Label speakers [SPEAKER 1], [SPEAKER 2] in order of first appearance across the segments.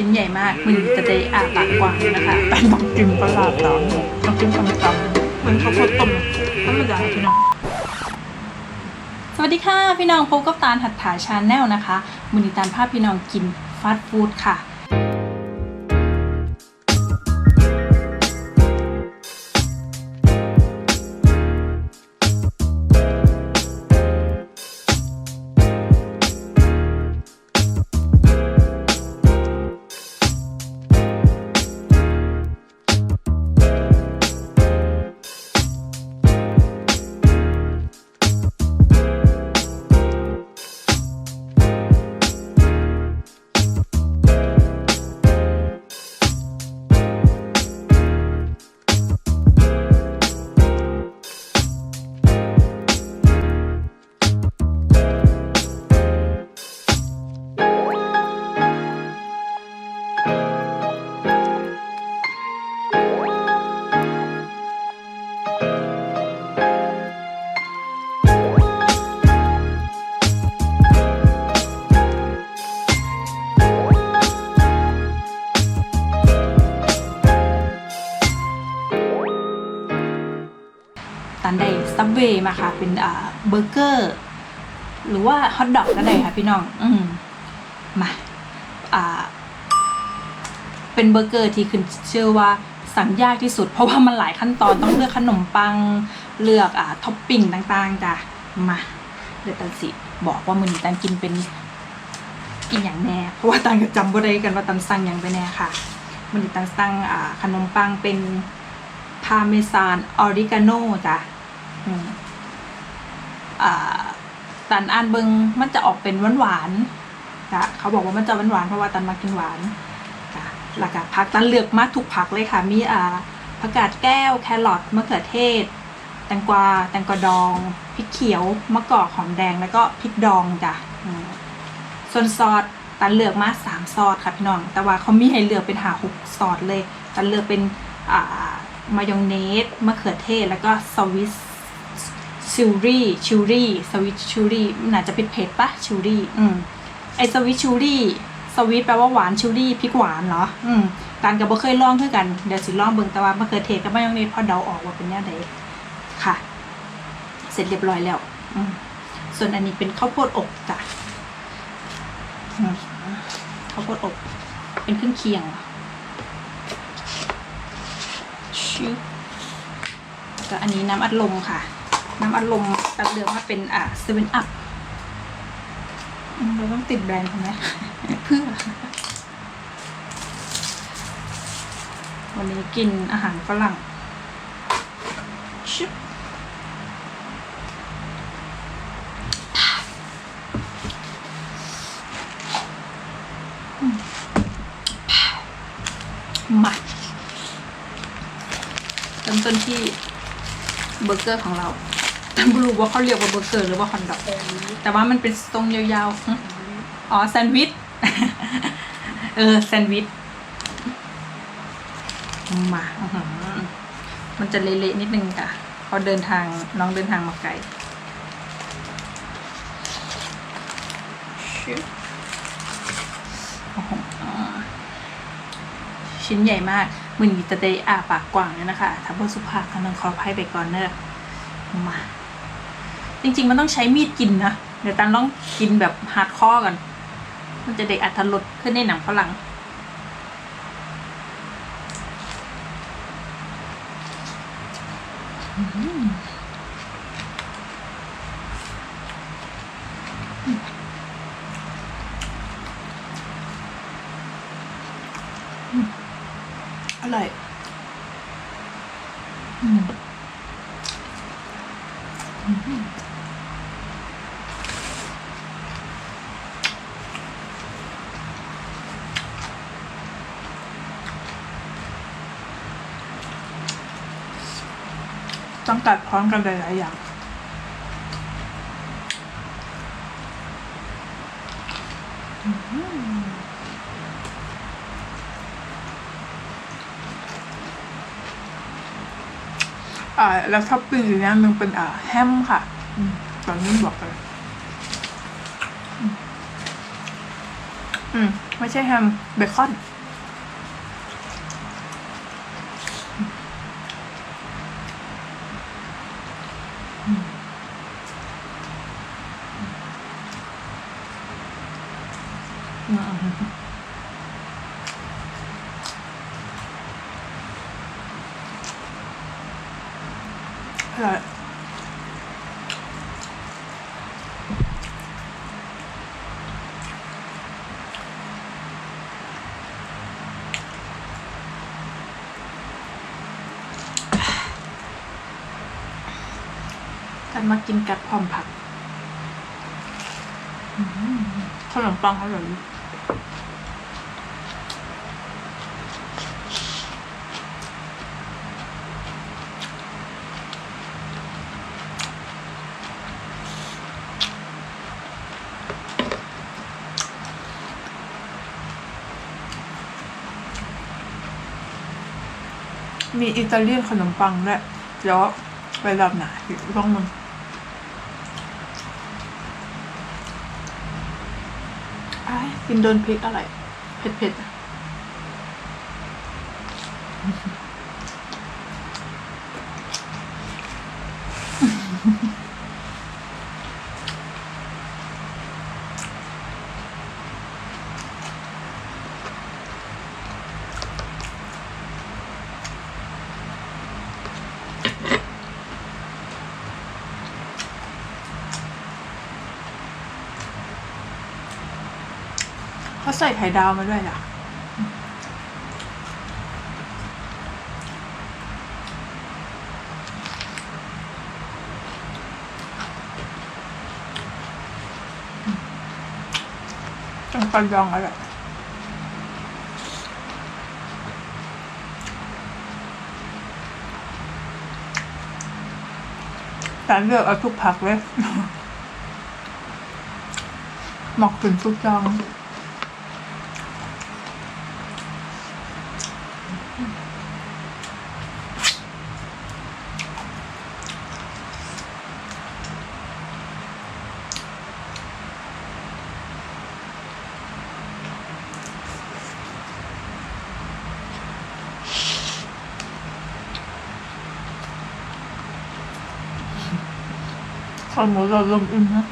[SPEAKER 1] ชิ้นใหญ่มากมันจะได้อาปากกว้างนะคะแต่ต้องกินปลาร้าตาดต้องกินตำๆเหมือนข้าวโพดต้มธรรมดาพี่น้องสวัสดีค่ะพี่น้องพบกับตาลหัตถาชาแนลนะคะมือนี้ตาลภาพพี่น้องกินฟาสต์ฟู้ดค่ะ ซับเวย์มาค่ะ เป็นอ่าเบอร์เกอร์หรือว่าฮอทดอกก็ได้ค่ะพี่น้องอืมมาอ่า เป็นเบอร์เกอร์ที่ขึ้นชื่อว่าสั่งยากที่สุด เพราะว่ามันหลายขั้นตอนต้องเลือกขนมปังเลือกอ่าท็อปปิ้งต่างๆจ้ะมาเดี๋ยวตันสิบอกว่ามือนี้ตันกินเป็นอีกอย่างแน่ เพราะว่าตันก็จำบ่ได้กันว่าตันสั่งอย่างไปแน่ค่ะมือนี้ตันสั่งอ่าขนมปังเป็นพาเมซานออริกาโนจ้ะ ตันอ่านเบิงมันจะออกเป็นหวานหวานๆจ้ะเขาบอกว่ามันจะหวานหวานๆเพราะว่าตันมากินหวานจ้ะหลักผักตันเลือกมาทุกผักเลยค่ะ มีอ่าผักกาดแก้ว แครอทมะเขือเทศ แตงกวา แตงกวาดอง พริกเขียว มะกอก หอมแดง แล้วก็พริกดองจ้ะส่วนซอสตันเลือกมาสามซอสค่ะพี่น้อง แต่ว่าเขามีให้เลือกเป็นหาหกซอสเลย ตันเลือกเป็นอ่ามายองเนส มะเขือเทศ แล้วก็สวิส ชิลรี่ชิลรี่สวิตชิลรี่น่าจะเป็นเผ็ดปะชิลรี่อืมไอสวิตชิลรี่สวิตแปลว่าหวานชิลลี่พริกหวานเหรออืมการกับบ่เคยลองคือกัน เดี๋ยวสิลองเบิ่งแต่ว่ามะเขือเทศกับมายองเนสพอเดาออกว่าเป็นแนวใดค่ะ เสร็จเรียบร้อยแล้ว อืมส่วนอันนี้เป็นข้าวโพดอบจ้ะอืมข้าวโพดอบ เป็นเครื่องเคียงเหรอชิวแล้วอันนี้น้ำอัดลมค่ะ น้ำอัดลมตัดเดือมาเป็นอ่าเซเว่นอัพเราต้องติดแบรนด์ใช่ไหมเพื่อ วันนี้กินอาหารฝรั่งชิบอืมมาเริ่มต้นที่เบอร์เกอร์ของเรา แต่ไม่รู้ว่าเขาเรียกว่าเบอร์เกอร์หรือว่าฮอทดอก แต่ว่ามันเป็นทรงยาวๆหึอ๋อแซนด์วิช เออแซนด์วิช มาอื้อหือมันจะเละๆนิดนึงค่ะเพอเดินทางน้องเดินทางมาไกลชิบโอ้โหชิ้นใหญ่มากมือนี้จะได้อาปากกว้างเลยนะคะ ถ้าบสุภาพกำลังขออภัยไปก่อนเนอะมา จริง ๆ มันต้องใช้มีดกินนะเดี๋ยวตันต้องกินแบบฮาร์ดคอร์กัน มันจะได้อัตรสขึ้นในหนังฝรั่งอร่อยอืมอื้อหือ กัดพร้อมกันหลายๆอย่างอ่าแล้วท็อปปิ้งอีกอย่างหนึ่งเป็นอ่าแฮมค่ะอตอนนี้บอกเลยอืม ไม่ใช่แฮมเบคอน อร่อย กันมากินกัดพร้อมผักขนมปังอร่อยมีอิตาเลียนขนมปังด้วยแล้วไปรับหนาอีกต้องมันอ้าย กินโดนพริกอะไรเผ็ดๆ เขาใส่ไข่ดาวมาด้วยล่ะจังปันยองอะไรแต่เลือกเอาทุกผักเลยหมอกถึงทุกจอง ข้าวหมูเราลมอิ่มนะ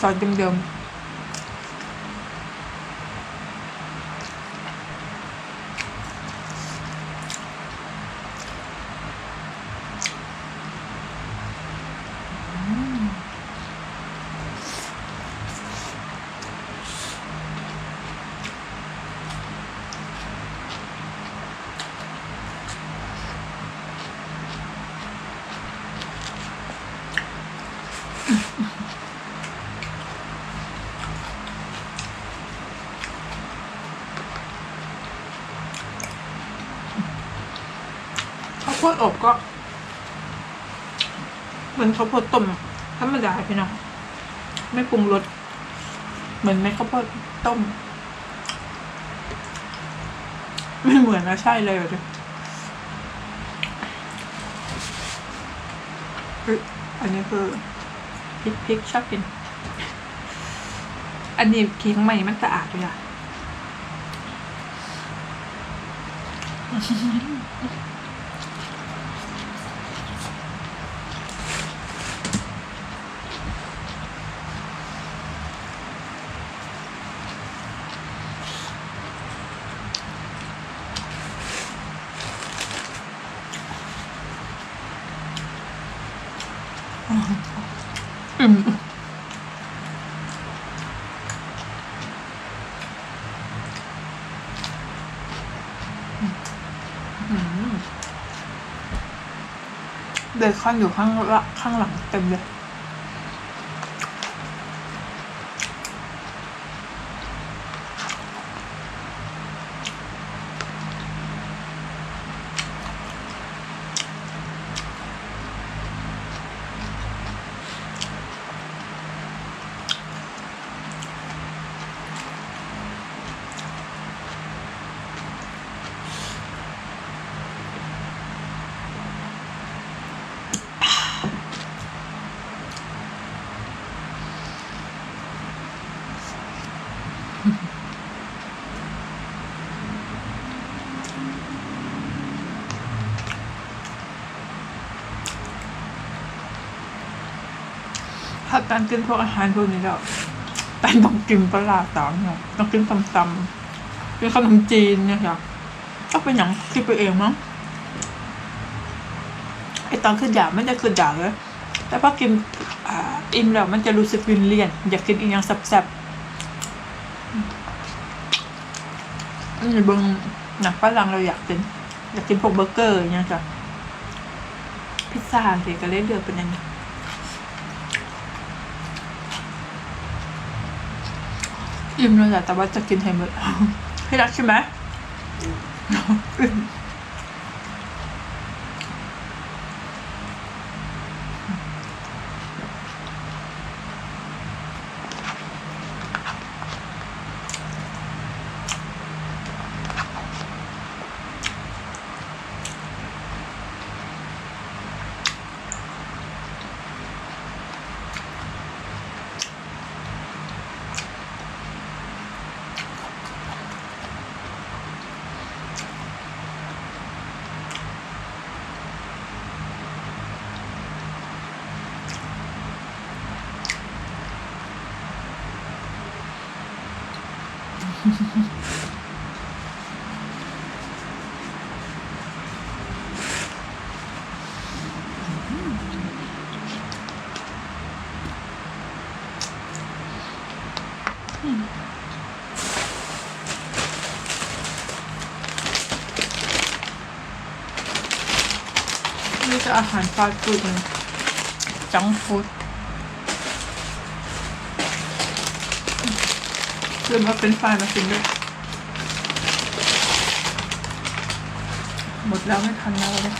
[SPEAKER 1] ซอสเดิมๆ ข้าวโพดอบก็เหมือนข้าวโพดต้มธรรมดาพี่น้องไม่ปรุงรสเหมือนเม็ดข้าวโพดต้ม ไม่เหมือนนะใช่เลยเฮ้ยอันนี้คือพริกพริกชอบกิน อันนี้เคียงใหม่มันสะอาดเลยอะ อืมอืมเบคอนอยู่ข้างละข้างหลังเต็มเลย พักการกินพวกอาหารพวกนี้แล้วแต่ต้องกินปลาร้าต่อเนาะต้องกินตำๆกินขนมจีนเนี่ยค่ะก็เป็นอย่างคิดไปเองมั้งไอตอนขึ้นอยากไม่ได้ขึ้นอยากเลยแต่พอกินอ่าอิ่มแล้วมันจะรู้สึกวินเลียน อยากกินอีกอย่างแซ่บๆอันนี้เบิ่งหนังฝรั่งเราอยากกินอยากกินพวกเบอร์เกอร์อย่างเงี้ยจ้ะพิซซ่าเด็กก็เลยเลือกเป็นอันนี้ อิ่มเลยแหละแต่ว่าจะกินให้หมดให้รักใช่ไหมอิ่ม นี่จะอาหารฟาสต์ฟู้ดมันจังก์ฟู้ด เริ่มมาเป็นไฟล์มากินด้วยหมดแล้วไม่ทันแล้วเลย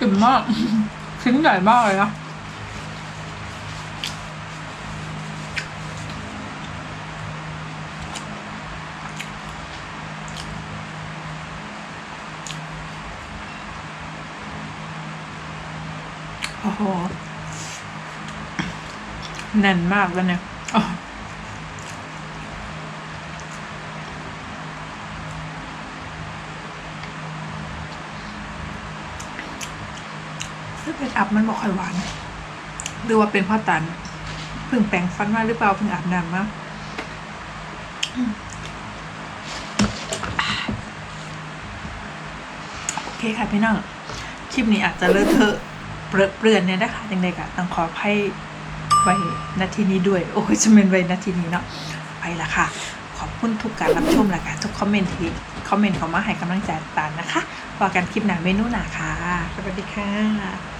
[SPEAKER 1] อิ่มมากชิ้นใหญ่มากเลยนะ โอ้โหแน่นมากแล้วเนี่ยอ๋อซึ่งเป็นอับมันบอกค่อยหวาน หรือว่าเป็นพ่อตันเพิ่งแปรงฟันมาหรือเปล่าเพิ่งอาบน้ำมาโอเคค่ะพี่น้อง คลิปนี้อาจจะเลอะเทอะ เปลือเปลือนเนี่ยนะคะยังไงก็ต้องขอให้ไว้นาทีนี้ด้วย โอ้ยจะเป็นไว้นาทีนี้เนาะไปละค่ะ ขอบคุณทุกการรับชมและค่ะทุกคอมเมนต์ที่คอมเมนต์เข้ามาให้กำลังใจตานนะคะพอกันคลิปหน้าเมนูหนาค่ะ สวัสดีค่ะ